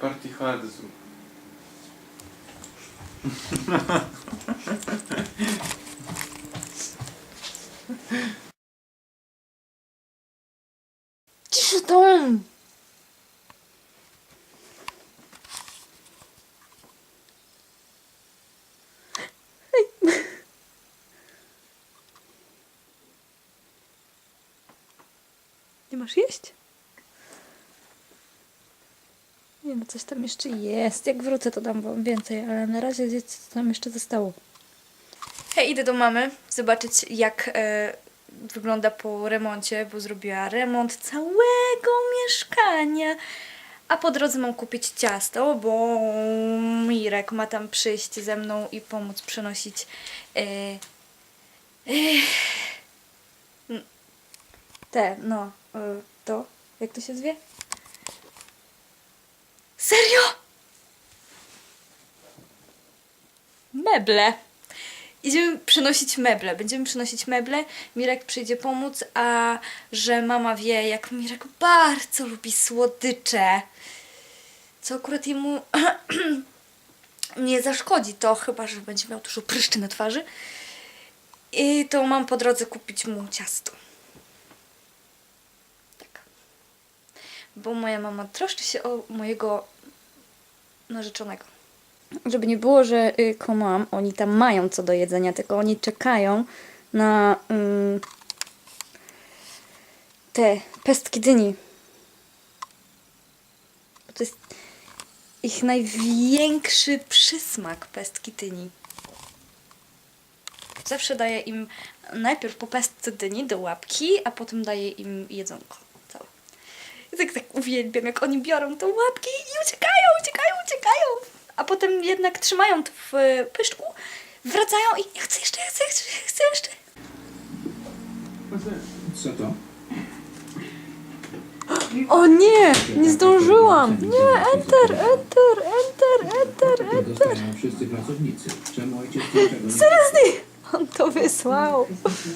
Party hard zrób. Ciszy dom! Nie no, coś tam jeszcze jest. Jak wrócę, to dam wam więcej, ale na razie zjedz, co tam jeszcze zostało. Hej, idę do mamy zobaczyć, jak e, wygląda po remoncie, bo zrobiła remont całego mieszkania. A po drodze mam kupić ciasto, bo Mirek ma tam przyjść ze mną i pomóc przenosić e, e, te, no, e, to, jak to się zwie? Serio? Meble. Idziemy przynosić meble. Będziemy przynosić meble. Mirek przyjdzie pomóc, a że mama wie, jak Mirek bardzo lubi słodycze. Co akurat jemu nie zaszkodzi to, chyba że będzie miał dużo pryszczy na twarzy. I to mam po drodze kupić mu ciasto. Tak. Bo moja mama troszczy się o mojego narzeczonego. Żeby nie było, że y, komam, oni tam mają co do jedzenia, tylko oni czekają na ym, te pestki dyni. Bo to jest ich największy przysmak pestki dyni. Zawsze daję im najpierw po pestce dyni do łapki, a potem daję im jedzonko tak, tak uwielbiam, jak oni biorą te łapki i uciekają, uciekają, uciekają. A potem jednak trzymają to w e, pyszczku, wracają i ja chcę jeszcze, ja chcę, ja chcę, ja chcę jeszcze. Co to? O nie, nie zdążyłam. Nie, enter, enter, enter, enter, enter. dostają wszyscy pracownicy. Czemu ojciec niczego nie Seriously, on to wysłał.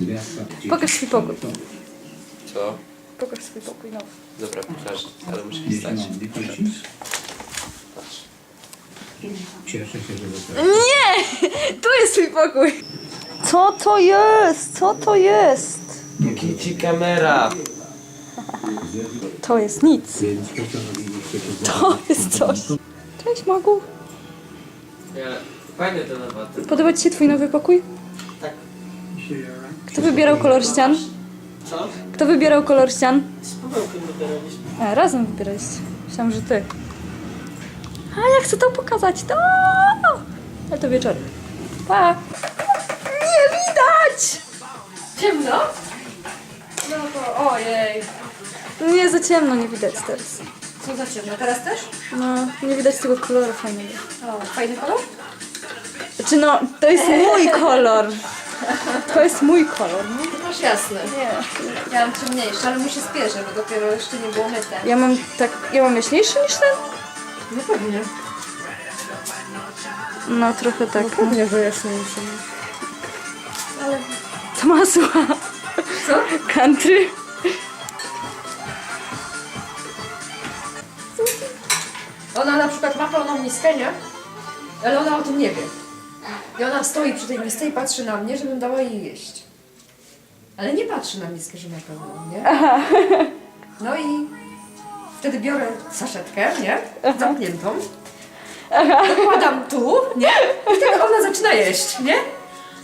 Gwiazda, dzieci. Pokaż swój pokój. Co? Pokaż swój pokój, no. Dobra, pokażę, ale muszę wstać. Patrz. Cieszę się, że dostałem. Nie, tu jest swój pokój. Co to jest? Co to jest? Kici kamera! To jest nic. Więc postanowiliście to To jest coś. Cześć, Magu. Nie, fajny ten awatar. Podoba Ci się Twój nowy pokój? Tak. Kto wybierał kolor ścian? Co? Kto wybierał kolor ścian? Z pomyłkiem wybieraliśmy. A, razem wybieraliście. Myślałam, że Ty. A, ja chcę to pokazać. To! Ale to wieczorem. Pa! Nie widać! Ciemno? No to ojej. Nie, za ciemno, nie widać teraz. Co za ciemno? Teraz też? No, nie widać tego koloru fajnego. O, fajny kolor? Znaczy no, to jest mój kolor. To jest mój kolor, nie? Masz jasny. Nie. Ja mam ciemniejszy, ale mu się spieszę, bo dopiero jeszcze nie było myte. Ja mam tak, ja mam jaśniejszy niż ten? No pewnie. No trochę tak. No. Pewnie, że jaśniejszy. Ale To masła. co? Country. Ona na przykład ma pełną miskę, nie? Ale ona o tym nie wie. I ona stoi przy tej misce i patrzy na mnie, żebym dała jej jeść. Ale nie patrzy na miskę, że ma pełną, nie? No i wtedy biorę saszetkę, nie? Zamkniętą. Dokładam tu, nie? I wtedy ona zaczyna jeść, nie?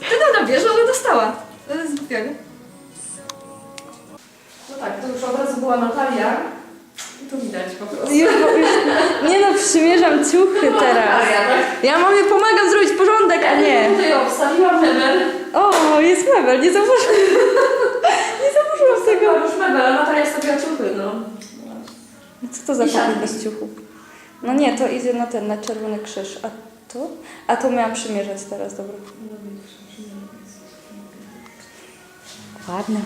Wtedy ona bierze, ona dostała. To jest nie? No tak, to już od razu była Natalia. I to widać po prostu. Już, już, nie no, przymierzam ciuchy teraz. Tak? Ja mamie pomagam zrobić porządek, a nie. Tutaj obstawiłam mebel. O, jest mebel, nie zauważyłam. Nie zauważyłam tego. Była już mebel, a Natalia stawiła ciuchy, no. Co to za I szafki. bez ciuchów? No nie, to idzie na ten, na czerwony krzyż. A to? A to miałam przymierzać teraz, dobra. Ładne.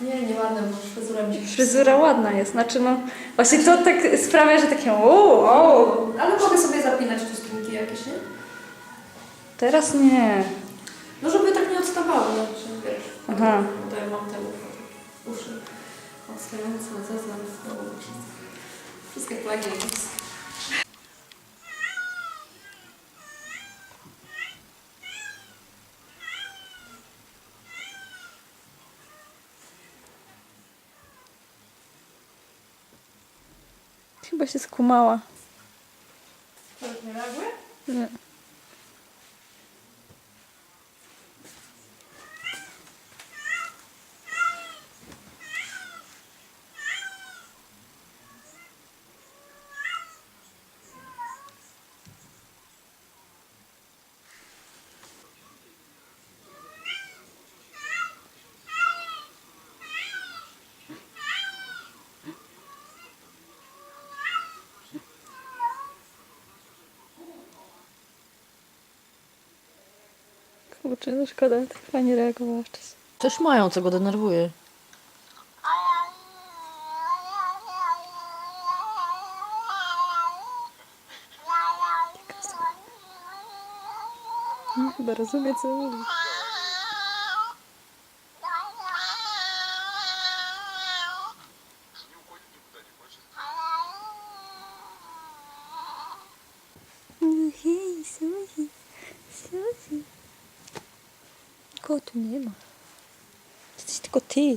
Nie, nie ładne, bo fryzura mi się Fryzura ładna jest, znaczy no... Właśnie to tak sprawia, że takie o, o. Ale mogę sobie zapinać tu spinki jakieś, nie? Teraz nie. Aha. To ja mam te uszy odstające, zeznam z dołu. Wszystkie plagi Chyba się skumała. Nie reaguje? Nie. Kurczę, no szkoda, tak fajnie reagowała wcześniej. Coś mają, co go denerwuje. No, chyba rozumie, co mówi. Kogo tu nie ma? Jesteś tylko ty.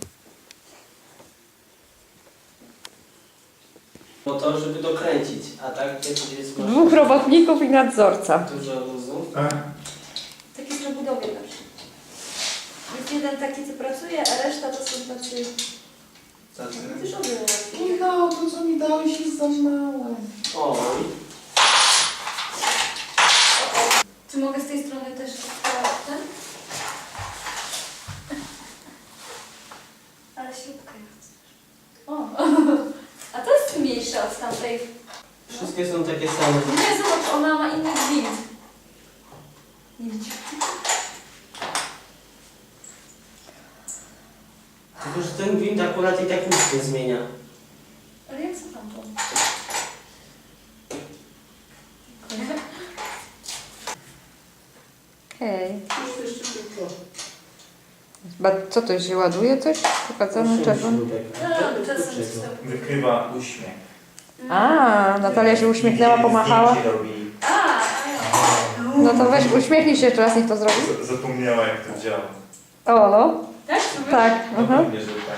Motor, żeby dokręcić, a tak kiedy jest masz Dwóch robotników i nadzorca. dużo luzu. Taki na budowie też. Jest jeden taki, co pracuje, a reszta to są tacy... Michał, to co mi dałeś jest za małe. Oj, Czy mogę z tej strony też ten? Ale śrubka jest. O, a to jest mniejsza od tamtej. Wszystkie są takie same. Nie, zobacz, ona ma inny gwint. Nie widzisz. Tylko, że ten gwint akurat i tak nic nie zmienia. Ale jak co tamtą? Hej. Ba, co to się ładuje coś? Pokazane czerwone. No, czasem coś tam. Wykrywa uśmiech. A, Natalia się uśmiechnęła, pomachała. Zdjęcie robi. No to weź uśmiechnij się jeszcze raz, niech to zrobi. Z- Zapomniała jak to działa. O, no. tak? Tak, aha. Pewnie, że tak.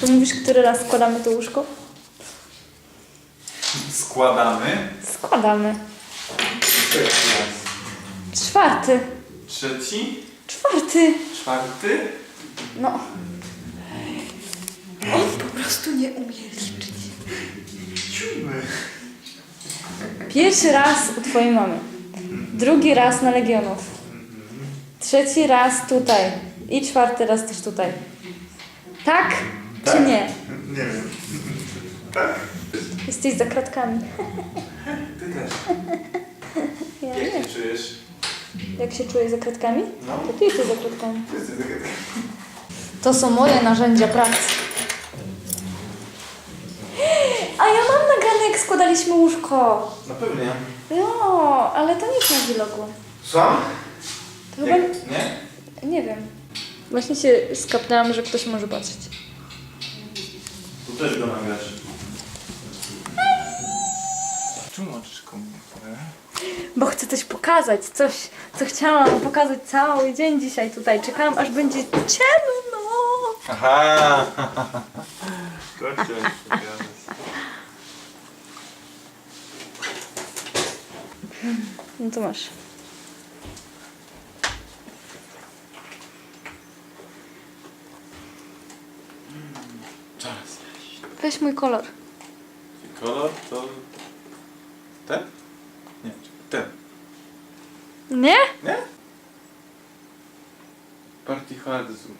To mówisz, który raz składamy to łóżko? Składamy. Składamy. Czwarty. Trzeci. Czwarty. Czwarty. No. Prostu nie umie liczyć. Pierwszy raz u twojej mamy. Drugi raz na Legionów. Trzeci raz tutaj. I czwarty raz też tutaj. Tak? Czy Tak. nie? Nie wiem. Tak? Jesteś za kratkami. Ty też. Ja Jak nie. się czujesz? Jak się czujesz za kratkami? No. To ty jesteś za kratkami. Ty jesteś taka... To są moje narzędzia pracy. A ja mam nagrane, jak składaliśmy łóżko. No pewnie. No, ale to nic na vlogu. Sam? To chyba... Jak? Nie? Nie wiem. Właśnie się skapnęłam, że ktoś może patrzeć. Tu też go nagrasz. Tłumaczysz komu? Bo chcę coś pokazać, coś, co chciałam pokazać cały dzień dzisiaj tutaj. Czekałam, aż będzie ciemno. Aha! To chciałeś No to masz. Czas. Weź mój kolor. Kolor to... Ten? Nie, ten. Nie? Nie? Party hard zrób.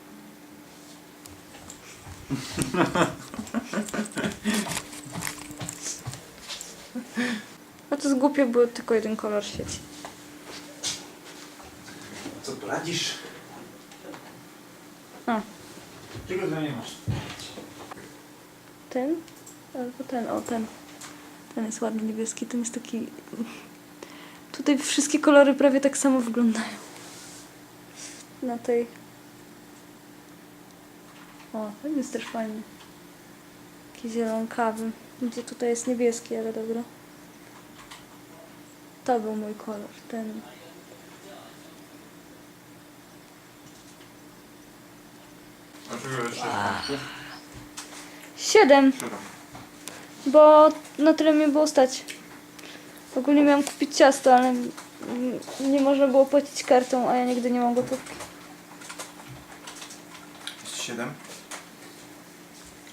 No to jest głupie, bo tylko jeden kolor świeci. Co poradzisz? A. Czego to nie masz? Ten? Albo ten, o ten. Ten jest ładny niebieski, ten jest taki... Tutaj wszystkie kolory prawie tak samo wyglądają. Na tej... O, ten jest też fajny. Taki zielonkawy. Gdzie tutaj jest niebieski, ale dobra. To był mój kolor, ten. A czego jeszcze? Siedem, Siedem. bo na tyle mi było stać. Ogólnie miałam kupić ciasto, ale mm, nie można było płacić kartą, a ja nigdy nie mam gotówki. Jest siedem.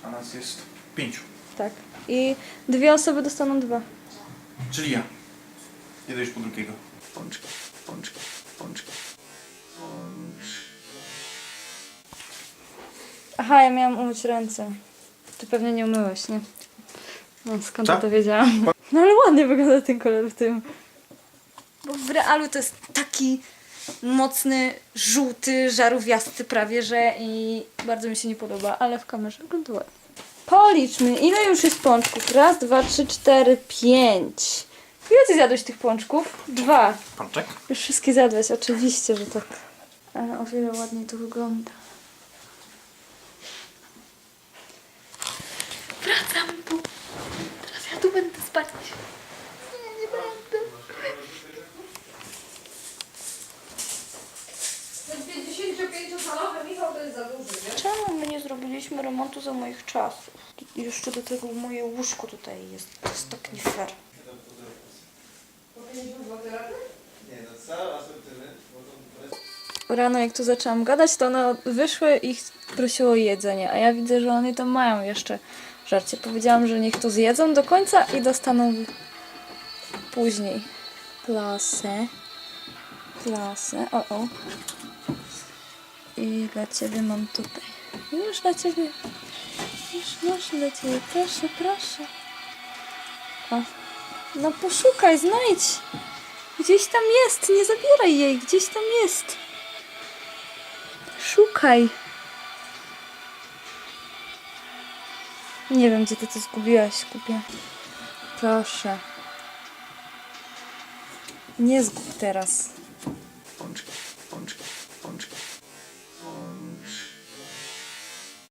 A nas jest pięciu. Tak. I dwie osoby dostaną dwa. Czyli ja. Jedę już po drugiego. Pączki, pączki, pączki. Aha, ja miałam umyć ręce. Ty pewnie nie umyłeś, nie? No, skąd Co? ja to wiedziałam? No ale ładnie wygląda ten kolor w tym. Bo w realu to jest taki mocny, żółty, żarówiasty prawie, że i bardzo mi się nie podoba, ale w kamerze wygląda ładnie. Policzmy, ile już jest pączków? Raz, dwa, trzy, cztery, pięć. Ile ty zjadłeś tych pączków? Dwa. Pączek? Już wszystkie zjadłeś, oczywiście, że tak. Ale o wiele ładniej to wygląda. Wracam tu. Teraz ja tu będę spać. Nie, nie będę. Ten 55-calowy Michał to jest za duży, nie? Czemu my nie zrobiliśmy remontu za moich czasów? I jeszcze do tego moje łóżko tutaj jest. To jest tak nie fair. Nie, no cały. Rano jak tu zaczęłam gadać, to one wyszły i prosiły o jedzenie, a ja widzę, że one tam mają jeszcze żarcie. Powiedziałam, że niech to zjedzą do końca i dostaną później. Klasę. Klasę. O, o. I dla Ciebie mam tutaj. Już dla Ciebie. Już, już dla Ciebie. Proszę, proszę. O. No poszukaj, znajdź. Gdzieś tam jest, nie zabieraj jej, gdzieś tam jest. Szukaj. Nie wiem, gdzie ty to zgubiłaś, kupię. Proszę. Nie zgub teraz.